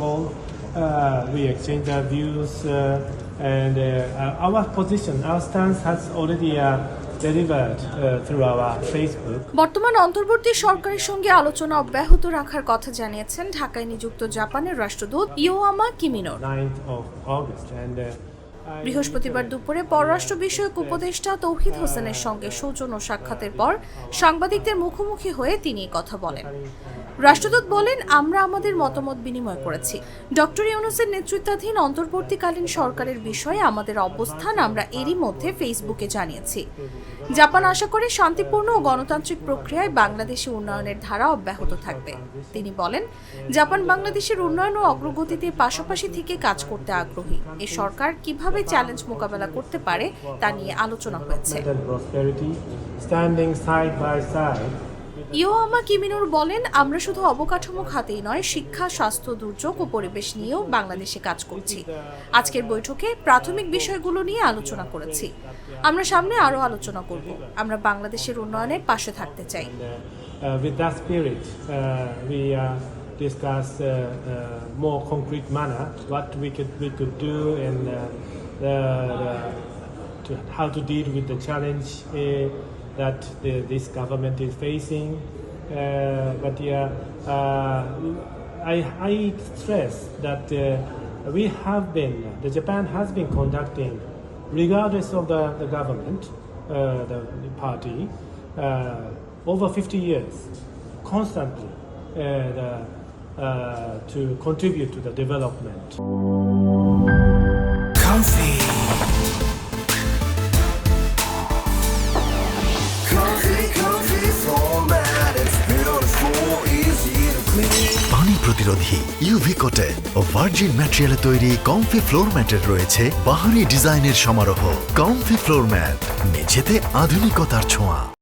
call. Uh, we exchange our views uh, and uh, our position, our stance has already delivered through our Facebook. বর্তমান অন্তর্বর্তী সরকারের সঙ্গে আলোচনা অব্যাহত রাখার কথা জানিয়েছেন ঢাকায় নিযুক্ত জাপানের রাষ্ট্রদূত ইয়োয়ামা কিমিনো 9th of August and I- বৃহস্পতিবার দুপুরে পররাষ্ট্র বিষয়ক উপদেষ্টা তৌহিদ হোসেনের সঙ্গে সৌজন্য সাক্ষাতের পর সাংবাদিকদের মুখোমুখি হয়ে তিনি কথা বলেন রাষ্ট্রদূত বলেন, আমরা আমাদের মতামত বিনিময় করেছি। ডক্টর ইউনুসের নেতৃত্বাধীন অন্তর্বর্তীকালীন সরকারের বিষয়ে আমাদের অবস্থান আমরা এরই মধ্যে ফেসবুকে জানিয়েছি। জাপান আশা করে শান্তিপূর্ণ ও গণতান্ত্রিক প্রক্রিয়ায় বাংলাদেশে উন্নয়নের ধারা অব্যাহত থাকবে। তিনি বলেন, জাপান বাংলাদেশের উন্নয়ন ও অগ্রগতিতে পাশাপাশি থেকে কাজ করতে আগ্রহী। এ সরকার কীভাবে চ্যালেঞ্জ মোকাবেলা করতে পারে তা নিয়ে আলোচনা হয়েছে। ইয়োহামা কিমিনোর বলেন আমরা শুধু অবকাঠামো খাতেই নয় শিক্ষা স্বাস্থ্য দুর্যোগ ও পরিবেশ নিয়েও বাংলাদেশে কাজ করছি। আজকের বৈঠকে প্রাথমিক বিষয়গুলো নিয়ে আলোচনা করেছি। আমরা সামনে আরও আলোচনা করব। আমরা বাংলাদেশের উন্নয়নে পাশে থাকতে চাই। uh, uh, uh, Discuss uh, uh, more concrete manner what we could we could do and uh, the, the, to how to deal with that the, this government is facing. Uh, but yeah, uh, I, I stress that uh, we have been, the Japan has been conducting, regardless of the, the government, uh, the, party, uh, over 50 years, constantly uh, the, to contribute to the development. Comfy, প্রতিরোধী UV coated ও virgin ম্যাটেরিয়ালে তৈরি Comfy floor ম্যাটের রয়েছে বাহারি ডিজাইনের সমারোহ। Comfy floor mat মেঝেতে আধুনিকতার ছোঁয়া।